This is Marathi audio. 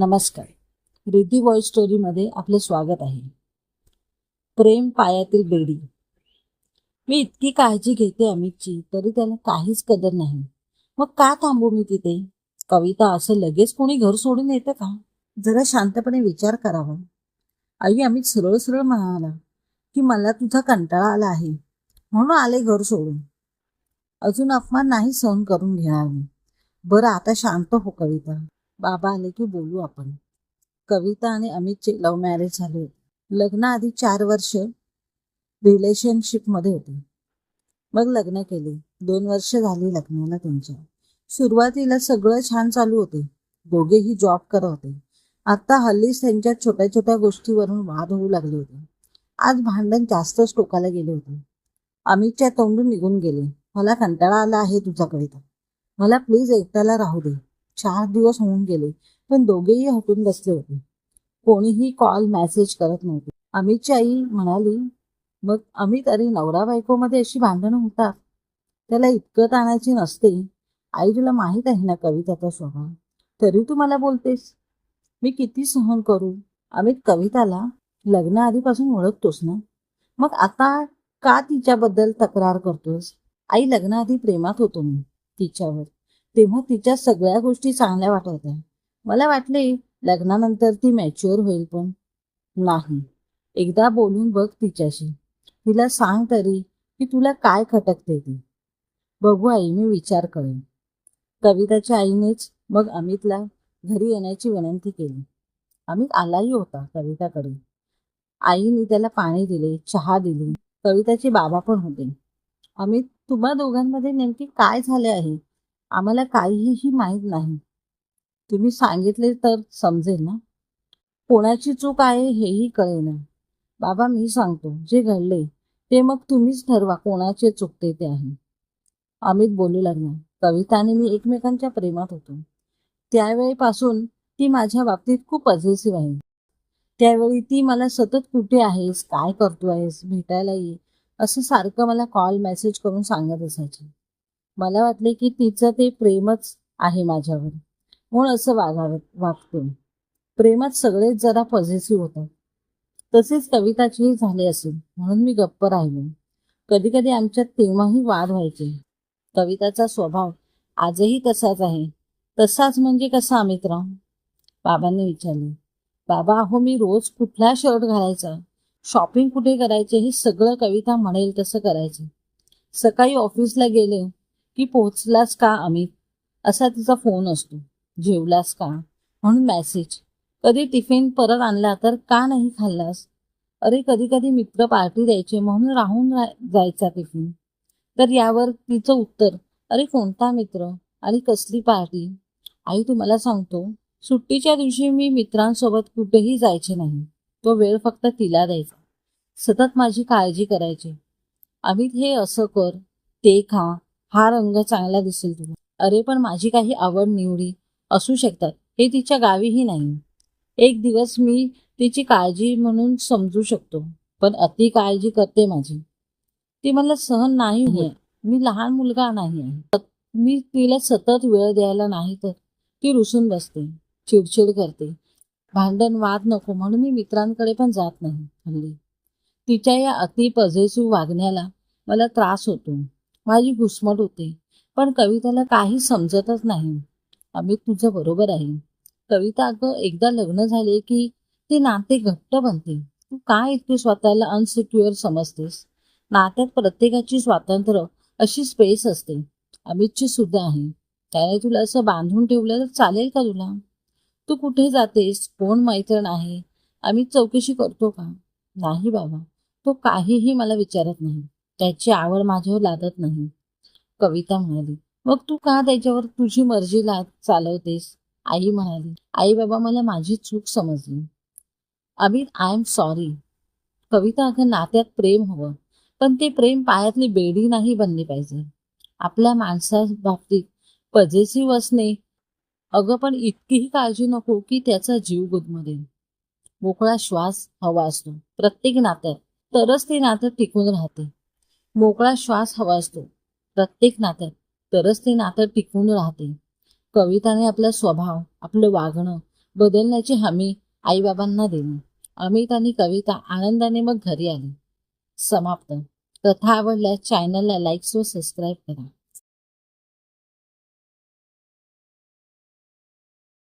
नमस्कार. रिद्धी वॉइस स्टोरीमध्ये आपलं स्वागत आहे. प्रेम पायातील बेडी. मी इतकी काळजी घेते अमितची तरी त्याला काहीच कदर नाही. मग का थांबू मी तिथे? कविता असं लगेच कोणी घर सोडून येतं का? जरा शांतपणे विचार करावा. आई अमित सरळ सरळ म्हणाला की मला तुझा कंटाळा आला आहे. म्हणून आले घर सोडून. अजून अपमान नाही सहन करून घेणार मी. बरं आता शांत हो कविता. बाबा आले की बोलू आपण. कविता आणि अमितचे लव्ह मॅरेज झाले. लग्नाआधी चार वर्ष रिलेशनशिपमध्ये होते. मग लग्न केले. दोन वर्ष झाली लग्नाला त्यांच्या. सुरुवातीला सगळं छान चालू होते. दोघेही जॉब करत होते. आता हल्लीच त्यांच्या छोट्या छोट्या गोष्टीवरून वाद होऊ लागले होते. आज भांडण जास्तच टोकाला गेले होते. अमितच्या तोंडून निघून गेले. मला कंटाळा आला आहे तुझा कविता मला प्लीज एकट्याला राहू दे. चार दिवस होऊन गेले पण दोघेही हटून बसले होते. कोणीही कॉल मेसेज करत नव्हते. अमितची आई म्हणाली मग अमित अरे नवरा बायकोमध्ये अशी भांडणं होतात? त्याला इतकं ताणायची नसते. आई तुला माहीत आहे ना कविताचा स्वभाव? तरी तू मला बोलतेस. मी किती सहन करू? अमित कविताला लग्नाआधीपासून ओळखतोस ना? मग आता का तिच्याबद्दल तक्रार करतोस? आई लग्नाआधी प्रेमात होतो मी तिच्यावर. तेव्हा तिच्या सगळ्या गोष्टी चांगल्या वाटत होत्या. मला वाटले लग्नानंतर ती मॅच्युअर होईल पण. नाही. एकदा बोलून बघ तिच्याशी. तिला सांग तरी की तुला काय खटकते ती. बघू आई मी विचार करेन. कविताच्या आईनेच मग अमितला घरी येण्याची विनंती केली. अमित आलाही होता कविताकडे. आईने त्याला पाणी दिले चहा दिली. कविताचे बाबा पण होते. अमित तुम्हा दोघांमध्ये नेमके काय झाले आहे? आम्हाला काहीही माहीत नाही. तुम्ही सांगितले तर समजेल ना? कोणाची चूक आहे हेही कळेना. बाबा मी सांगतो. जे घडले ते मग तुम्हीच ठरवा कोणाचे चुकते ते आहे. अमित बोलू लागला. कविता आणि मी एकमेकांच्या प्रेमात होतो. त्यावेळीपासून ती माझ्या बाबतीत खूप अझेसिव्ह आहे. त्यावेळी ती मला सतत कुठे आहेस? काय करतो आहेस भेटायला ये. असं सारखं मला कॉल मेसेज करून सांगत असायची. मला वाटले की तिचं ते प्रेमच आहे माझ्यावर. म्हणून असं वागावं वागतो. प्रेमात सगळेच जरा पॉझिटिव्ह होतात. तसेच कविताचेही झाले असेल म्हणून मी गप्प राहिलो. कधी कधी आमच्यात तेव्हाही वाद व्हायचे. कविताचा स्वभाव आजही तसाच आहे. तसाच म्हणजे कसा मित्र बाबांनी विचारले. बाबा अहो मी रोज कुठला शर्ट घालायचा? शॉपिंग कुठे करायचे? हे सगळं कविता म्हणेल तसं करायचे. सकाळी ऑफिसला गेले. की पोहोचलास का अमित? असा तिचा फोन असतो. जेवलास का? म्हणून मॅसेज कधी टिफिन परत आणला तर का नाही खाल्लास? अरे कधी कधी मित्र पार्टी द्यायचे म्हणून राहून जायचा टिफिन तर यावर तिचं उत्तर अरे कोणता मित्र? आणि कसली पार्टी आई तुम्हाला सांगतो सुट्टीच्या दिवशी मी मित्रांसोबत कुठेही जायचे नाही. तो वेळ फक्त तिला द्यायचा. सतत माझी काळजी करायची. अमित हे असं कर. ते खा. हा रंग चांगला दिसेल तुला अरे पण माझी काही आवड निवडी असू शकतात. हे तिच्या गावीही नाही. एक दिवस मी तिची काळजी म्हणून समजू शकतो पण अति काळजी करते माझी. ती मला सहन नाही होत. मी लहान मुलगा नाही आहे. मी तिला सतत वेळ द्यायला नाही तर ती रुसून बसते चिडचिड करते. भांडण वाद नको म्हणून मी मित्रांकडे पण जात नाही. हल्ली तिच्या या अति पॉझिटिव्ह वागण्याला मला त्रास होतो. माझी घुसमट होते. पण कविताला काही समजतच नाही. अमित तुझं बरोबर आहे. कविता अगं एकदा लग्न झाले की ते नाते घट्ट बनते. तू काय इतके स्वतःला अनसिक्युअर समजतेस? नात्यात प्रत्येकाची स्वातंत्र्य अशी स्पेस असते. अमितची सुद्धा आहे. त्याने तुला असं बांधून ठेवलं तर चालेल का तुला? तू कुठे जातेस? कोण मैत्रीण आहे? अमित चौकशी करतो का? नाही बाबा. तो काहीही मला विचारत नाही. त्याची आवड माझ्यावर लादत नाही. कविता म्हणाली मग तू का त्याच्यावर तुझी मर्जी ला चालवतेस? आई म्हणाली आई बाबा मला माझी चूक समजली. Amit I am sorry Kavita अगं नात्यात प्रेम हवं पण ते प्रेम पायातली बेडी नाही बनली पाहिजे. आपल्या माणसा बाबतीत पजेसिव्ह असणे अगं पण इतकीही काळजी नको की त्याचा जीव गुदमरेल. मोकळा श्वास हवा असतो प्रत्येक नात्यात तरच ते नातं टिकून राहते. मोकळा श्वास हवा असतो. प्रत्येक नात्यात तरच ते नातं टिकून राहते. कविताने आपला स्वभाव आपलं वागणं बदलण्याची हमी आईबाबांना दिली. अमित आणि कविता आनंदाने मग घरी आली. समाप्त. कथा आवडल्यास चॅनलला लाईक्स व सबस्क्राईब करा.